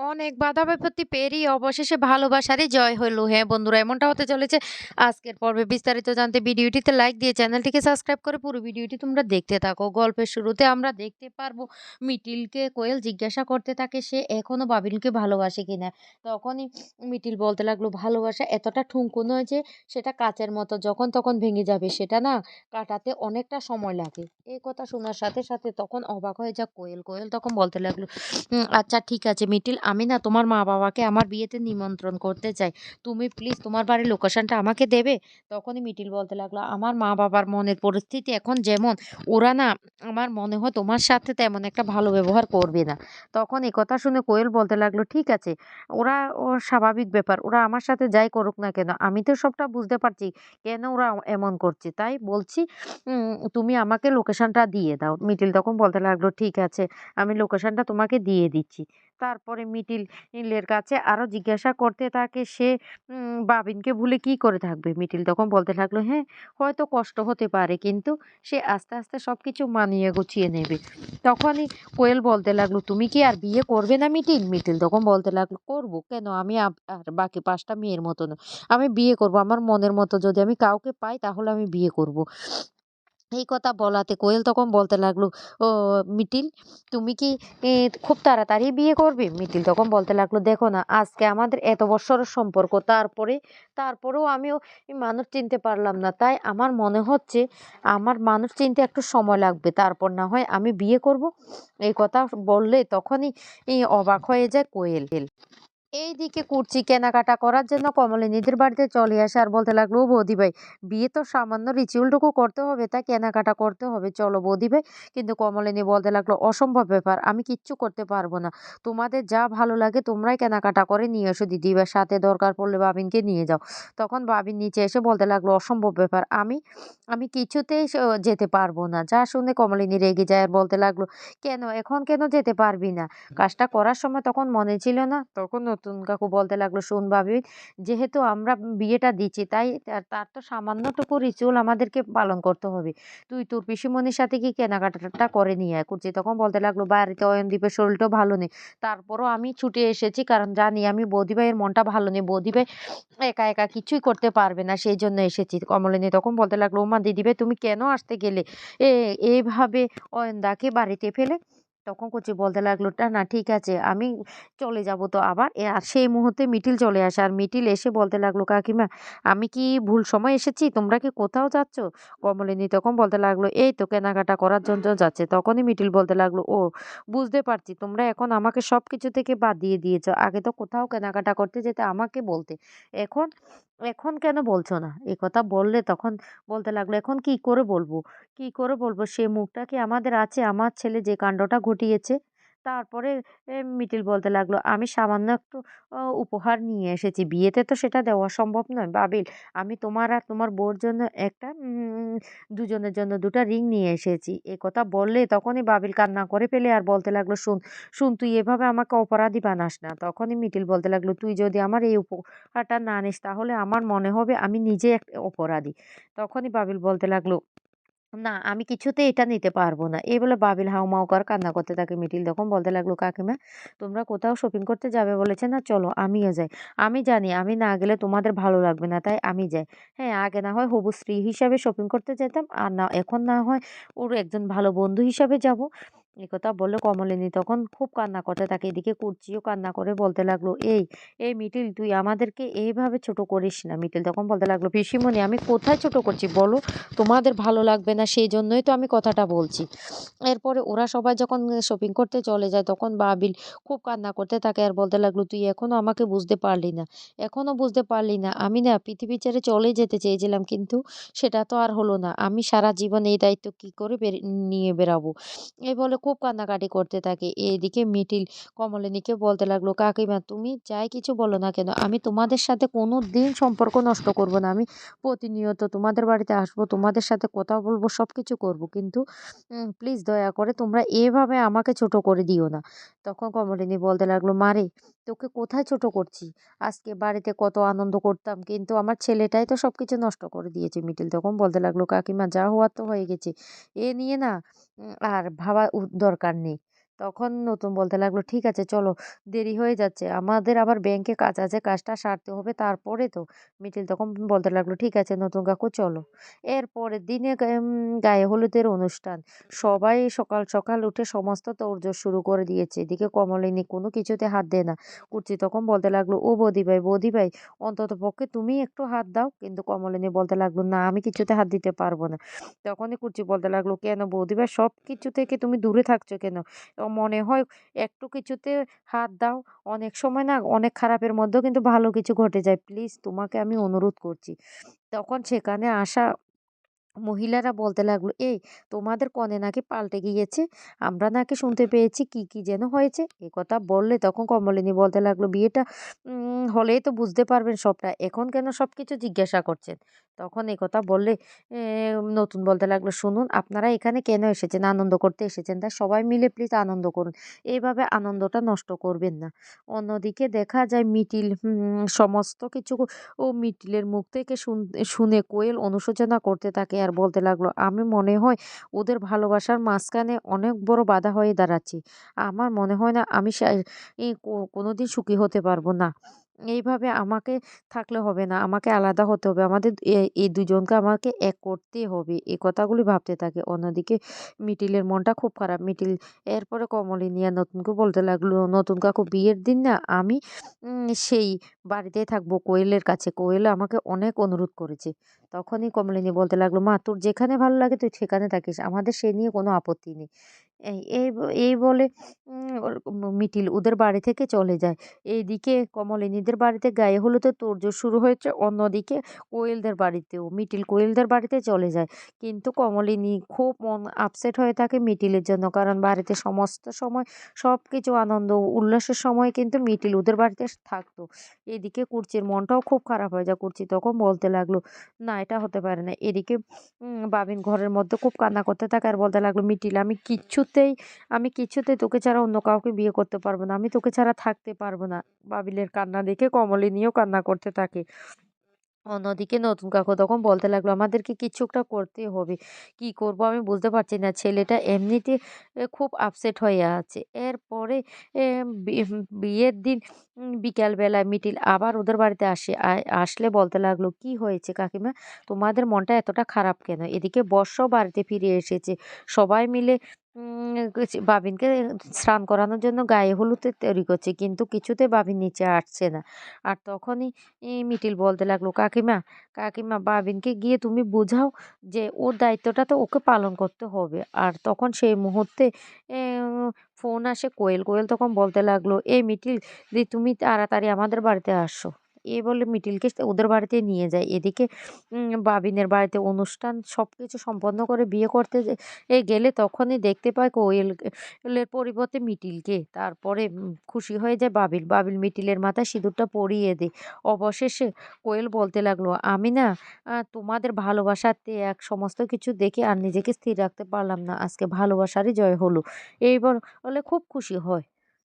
অনেক বাধা বিপত্তি পেরিয়ে অবশেষে ভালোবাসারই জয় হলো। হ্যাঁ, বন্ধুরা এমনটা হতে চলেছে। আজকের পর্বে বিস্তারিত জানতে ভিডিওটিতে লাইক দিয়ে চ্যানেলটিকে সাবস্ক্রাইব করে পুরো ভিডিওটি তোমরা দেখতে থাকো। গল্পের শুরুতে আমরা দেখতে পারব মিটিলকে কোয়েল জিজ্ঞাসা করতে থাকে সে এখনও বাবিলকে ভালোবাসে কিনা। তখনই মিটিল বলতে লাগল ভালোবাসা এতটা ঠুনকো নয় যে সেটা কাচের মতো যখন তখন ভেঙে যাবে। সেটা না কাটাতে অনেকটা সময় লাগে। এই কথা শোনার সাথে, সাথে তখন অবাক হয়ে যায় কোয়েল। কোয়েল তখন বলতে লাগল, আচ্ছা ঠিক আছে মিটিল আমি না তোমার মা-বাবাকে আমার বিয়েতে নিমন্ত্রণ করতে চাই। তুমি প্লিজ তোমার বাড়ির লোকেশনটা আমাকে দেবে?" তখনই মিটিল বলতে লাগল, "আমার মা-বাবার মনের পরিস্থিতি এখন যেমন, ওরা না আমার মনে হয় তোমার সাথে তেমন একটা ভালো ব্যবহার করবে না।" তখন একথা শুনে কোয়েল বলতে লাগল, "ঠিক আছে, ওরা ও স্বাভাবিক ব্যাপার। ওরা আমার সাথে যাই করুক না কেন, আমি তো সবটা বুঝতে পারছি কেন ওরা এমন করছে। তাই বলছি তুমি আমাকে লোকেশনটা দিয়ে দাও।" মিটিল তখন বলতে লাগল, "ঠিক আছে, আমি লোকেশনটা তোমাকে দিয়ে দিচ্ছি।" তারপরে মিটিল ইলের কাছে আরও জিজ্ঞাসা করতে থাকে সে বাবিনকে ভুলে কি করে থাকবে? মিটিল তখন বলতে লাগল, "হ্যাঁ, হয়তো কষ্ট হতে পারে কিন্তু সে আস্তে, আস্তে সব কিছু মানিয়ে গুছিয়ে নেবে।" তখনই কোয়েল বলতে লাগল, "তুমি কি আর বিয়ে করবে না মিটিল?" মিটিল তখন বলতে লাগল, "করব কেন? আমি আর বাকি পাঁচটা মেয়ের মতো না। আমি বিয়ে করব। আমার মনের মতো যদি আমি কাউকে পাই তাহলে আমি বিয়ে করব।" এই কথা বলাতে কোয়েল তখন বলতে লাগল, "ও মিটিল তুমি কি খুব তাড়াতাড়ি বিয়ে করবে?" মিটিল তখন বলতে লাগল, "দেখো না আজকে আমাদের এত বৎসরের সম্পর্ক তারপরে তারপরেও আমিও মানুষ চিনতে পারলাম না। তাই আমার মনে হচ্ছে আমার মানুষ চিনতে একটু সময় লাগবে। তারপর না হয় আমি বিয়ে করব।" এই কথা বললে তখনই অবাক হয়ে যায় কোয়েল। এইদিকে কুর্চি কেনাকাটা করার জন্য কমলিনীদের বাড়িতে চলে আসে আর বলতে লাগল, "ও বৌদি ভাই বিয়ে তো সামান্য রিচুয়ালটুকু করতে হবে তাই কেনাকাটা করতে হবে চলো বৌদি ভাই।" কিন্তু কমলিনী বলতে লাগল, "অসম্ভব ব্যাপার আমি কিচ্ছু করতে পারব না। তোমাদের যা ভালো লাগে তোমরাই কেনাকাটা করে নিয়ে এসো দিদি বা সাথে দরকার পড়লে বাবিনকে নিয়ে যাও।" তখন বাবিন নিচে এসে বলতে লাগল, "অসম্ভব ব্যাপার আমি আমি কিছুতেই যেতে পারব না।" যা শুনে কমলিনী রেগে যায় আর বলতে লাগল, "কেন এখন কেন যেতে পারবি না? কাজটা করার সময় তখন মনে ছিল না?" তখন নতুন কাকু বলতে লাগল, "শোন ভাবি যেহেতু আমরা বিয়েটা দিচ্ছি তাই তার তো সামান্যটুকু রিচুয়াল আমাদেরকে পালন করতে হবে। তুই তোর পিসিমণির সাথে কি কেনাকাটাটা করে নিয়ে আয়।" কুর্চি তখন বলতে লাগল, "বাড়িতে অয়নদীপের শরীরটাও ভালো নেই। তারপরও আমি ছুটে এসেছি কারণ জানি আমি বৌদি ভাইয়ের মনটা ভালো নেই। বৌদি ভাই একা, একা কিছুই করতে পারবে না সেই জন্য এসেছি।" কমলিনী তখন বলতে লাগল, "ওমা দিদিভাই তুমি কেন আসতে গেলে? এ এইভাবে অয়নদাকে বাড়িতে ফেলে?" তখন কুচি বলতে লাগল, "না, ঠিক আছে আমি চলে যাব তো আবার।" আর সেই মুহূর্তে মিটিল চলে আসে আর মিটিল এসে বলতে লাগল, "কাকিমা আমি কি ভুল সময় এসেছি? তোমরা কি কোথাও যাচ্ছ?" কমলিনী তখন বলতে লাগল, "এই তো কেনাকাটা করার জন্য যাচ্ছে।" তখনই মিটিল বলতে লাগল, "ও বুঝতে পারছি তোমরা এখন আমাকে সব কিছু থেকে বাদ দিয়ে দিয়েছ। আগে তো কোথাও কেনাকাটা করতে যেতে আমাকে বলতে। এখন এখন কেন বলছো না?" এ কথা বললে তখন বলতে লাগল, "এখন কি করে বলব? কি করে বলব? সে মুখটা কি আমাদের আছে? আমার ছেলে যে কাণ্ডটা ঘটিয়েছে?" তারপরে মিটিল বলতে লাগল, "আমি সামান্য একটু উপহার নিয়ে এসেছি। বিয়েতে তো সেটা দেওয়া সম্ভব নয়। বাবিল আমি তোমার আর তোমার বউর জন্য একটা দুজনের জন্য ২ টা রিং নিয়ে এসেছি।" এ কথা বললে তখনই বাবিল কান্না করে ফেলে আর বলতে লাগল, "শোন, শোন তুই এভাবে আমাকে অপরাধী বানাস না।" তখনই মিটিল বলতে লাগল, "তুই যদি আমার এই উপহারটা না নিস তাহলে আমার মনে হবে আমি নিজে এক অপরাধী।" তখনই বাবিল বলতে লাগল, "না আমি কিছুতে এটা নিতে পারব না।" এই বলে বাবিল হাউমাউ করে কান্না করতে থাকে। মিটিল তখন বলতে লাগল, "কাকিমা তোমরা কোথাও শপিং করতে যাবে বলেছে না? চলো আমিও যাই। আমি জানি আমি না গেলে তোমাদের ভালো লাগবে না তাই আমি যাই। হ্যাঁ আগে না হয় হবু স্ত্রী হিসাবে শপিং করতে যেতাম আর না এখন না হয় ওর একজন ভালো বন্ধু হিসাবে যাব।" একথা বললে কমলিনী তখন খুব কান্না করতে থাকে। এদিকে কুর্চিও কান্না করে বলতে লাগল, "এই, এই মিটিল তুই আমাদেরকে এইভাবে ছোট করিস না।" মিটিল তখন বলতে লাগল, "পিসিমণি আমি কোথায় ছোট করছি বলো? তোমাদের ভালো লাগবে না সেই জন্যই তো আমি কথাটা বলছি।" এরপরে ওরা সবাই যখন শপিং করতে চলে যায় তখন বাবিল খুব কান্না করতে থাকে আর বলতে লাগল, "তুই এখনও আমাকে বুঝতে পারলি না। এখনও বুঝতে পারলি না। আমি না পৃথিবী ছেড়ে চলেই যেতে চেয়েছিলাম কিন্তু সেটা তো আর হলো না। আমি সারা জীবন এই দায়িত্ব কি করে নিয়ে বেড়াবো?" এই বলে খুব কান্নাকাটি করতে থাকে। এদিকে মিটিল কমলিনীকে বলতে লাগল, "কাকিমা তুমি যাই কিছু বলো না কেন আমি তোমাদের সাথে কোনো দিন সম্পর্ক নষ্ট করব না। আমি প্রতিনিয়ত তোমাদের বাড়িতে আসব, তোমাদের সাথে কথা বলব, সব কিছু করব কিন্তু প্লিজ দয়া করে তোমরা এভাবে আমাকে ছোট করে দিও না।" তখন কমলিনী বলতে লাগল, "মারে তোকে কোথায় ছোট করছি? আজকে বাড়িতে কত আনন্দ করতাম কিন্তু আমার ছেলেটাই তো সব কিছু নষ্ট করে দিয়েছে।" মিটিল তখন বলতে লাগল, "কাকিমা যা হওয়ার তো হয়ে গেছে। এ নিয়ে না আর ভাবার দরকার নেই।" তখন নতুন বলতে লাগল, ঠিক আছে, চলো, দেরি হয়ে যাচ্ছে। আমাদের আবার ব্যাংকে কাজ আছে, কাজটা সারতে হবে তারপরে তো। মিটিল তখন বলতে লাগল, ঠিক আছে, নতুন কাকু, চলো। এর পরের দিনে গায়ে হলুদের অনুষ্ঠান। সবাই সকাল সকাল উঠে সমস্ত তোড়জোড় শুরু করে দিয়েছে। এদিকে কমলিনী কোনো কিছুতে হাত দেয় না। কুচি তখন বলতে লাগল, ও বৌদি ভাই বৌদি ভাই অন্তত পক্ষে তুমি একটু হাত দাও। কিন্তু কমলিনী বলতে লাগল, না, আমি কিছুতে হাত দিতে পারব না। তখনই কুচি বলতে লাগল, কেন বৌদি ভাই সব কিছু থেকে তুমি দূরে থাকছো কেন? মনে হয় একটু কিছুতে হাত দাও। অনেক সময় না অনেক খারাপের মধ্যেও কিন্তু ভালো কিছু ঘটে যায়। প্লিজ তোমাকে আমি অনুরোধ করছি। তখন সেখানে আসা মহিলারা বলতে লাগল, এই, তোমাদের কনে নাকি পাল্টে গিয়েছে? আমরা নাকি শুনতে পেয়েছি কি কি যেন হয়েছে? এ কথা বললে তখন কমলিনী বলতে লাগল, বিয়েটা হলেই তো বুঝতে পারবেন সবটা। এখন কেন সব কিছু জিজ্ঞাসা করছেন? তখন এ কথা বললে নতুন বলতে লাগল, শুনুন, আপনারা এখানে কেন এসেছেন? আনন্দ করতে এসেছেন? তাই সবাই মিলে প্লিজ আনন্দ করুন। এইভাবে আনন্দটা নষ্ট করবেন না। অন্যদিকে দেখা যায় মিটিল সমস্ত কিছু ও মিটিলের মুখ থেকে শুন- কোয়েল অনুশোচনা করতে থাকে আর বলতে লাগল, আমি মনে হয় ওদের ভালোবাসার মাঝখানে অনেক বড় বাধা হয়ে দাঁড়াচ্ছি। আমার মনে হয় না আমি সা- এই কো- কোনোদিন সুখী হতে পারব না। এইভাবে আমাকে থাকলে হবে না, আমাকে আলাদা হতে হবে। আমাদের এই দুজনকে আমাকে এক করতেই হবে। এই কথাগুলি ভাবতে থাকে। অন্যদিকে মিটিলের মনটা খুব খারাপ। মিটিল এরপরে কমলিনী আর নতুনকে বলতে লাগল, নতুন কাকু বিয়ের দিন না, আমি সেই বাড়িতেই থাকব, কোয়েলের কাছে। কোয়েল আমাকে অনেক অনুরোধ করেছে। তখনই কমলিনী বলতে লাগল, মা, তোর যেখানে ভালো লাগে, তুই সেখানে থাকিস। আমাদের সে নিয়ে কোনো আপত্তি নেই। এই এই এই বলে মিটিল ওদের বাড়ি থেকে চলে যায়। এইদিকে কমলিনীদের বাড়িতে গায়ে হলুদের তোড়জোড় শুরু হয়েছে, অন্যদিকে কোয়েলদের বাড়িতেও, মিটিল কোয়েলদের বাড়িতে চলে যায়। কিন্তু কমলিনী খুব মন আপসেট হয়ে থাকে মিটিলের জন্য, কারণ বাড়িতে সমস্ত সময় সব কিছু আনন্দ উল্লাসের সময় কিন্তু মিটিল ওদের বাড়িতে থাকতো। এদিকে কুর্চির মনটাও খুব খারাপ হয়ে যায়। কুর্চি তখন বলতে লাগল, না, এটা হতে পারে না। এদিকে বাবিন ঘরের মধ্যে খুব কান্না করতে থাকে আর বলতে লাগল, মিটিল, আমি কিচ্ছুতেই আমি কিছুতেই তোকে ছাড়া অন্য কাউকে বিয়ে করতে পারব না। আমি তোকে ছাড়া থাকতে পারব না। বাবিলের কান্না দেখে কমলিনীও কান্না করতে থাকে। অন্যদিকে নতুন কাকু তখন বলতে লাগল, আমাদেরকে কিছু একটা করতে হবে। কি করব আমি বুঝতে পারছি না। ছেলেটা এমনিতে খুব আপসেট হয়ে আছে। এরপরে বিয়ের দিন বিকালবেলায় মিটিল আবার ওদের বাড়িতে আসে। আসলে বলতে লাগল, কি হয়েছে কাকিমা? তোমাদের মনটা এতটা খারাপ কেন? এদিকে বর্ষ বাড়িতে ফিরে এসেছে। সবাই মিলে বাবিনকে স্নান করানোর জন্য গায়ে হলুদ তৈরি করছে, কিন্তু কিছুতে বাবিন নিচে আসছে না। আর তখনই মিটিল বলতে লাগল, কাকিমা কাকিমা, বাবিনকে গিয়ে তুমি বোঝাও যে ওর দায়িত্বটা তো ওকে পালন করতে হবে। আর তখন সেই মুহূর্তে ফোন আসে, কোয়েল কোয়েল তখন বলতে লাগল, এই মিটিল দি, তুমি তাড়াতাড়ি আমাদের বাড়িতে আসো। এই বলে মিটিলকে ওদের বাড়িতে নিয়ে যায়। এদিকে বাবিনের বাড়িতে অনুষ্ঠান সব কিছু সম্পন্ন করে বিয়ে করতে এ গেলে তখনই দেখতে পায় কোয়েল এর পরিবর্তে মিটিলকে। তারপরে খুশি হয়ে যায় বাবিল। বাবিল মিটিলের মাথায় সিঁদুরটা পরিয়ে দেয়। অবশেষে কোয়েল বলতে লাগল, আমি না তোমাদের ভালোবাসাতে এক সমস্ত কিছু দেখে আর নিজেকে স্থির রাখতে পারলাম না। আজকে ভালোবাসারই জয় হলো। এইবার বলে খুব খুশি হয়।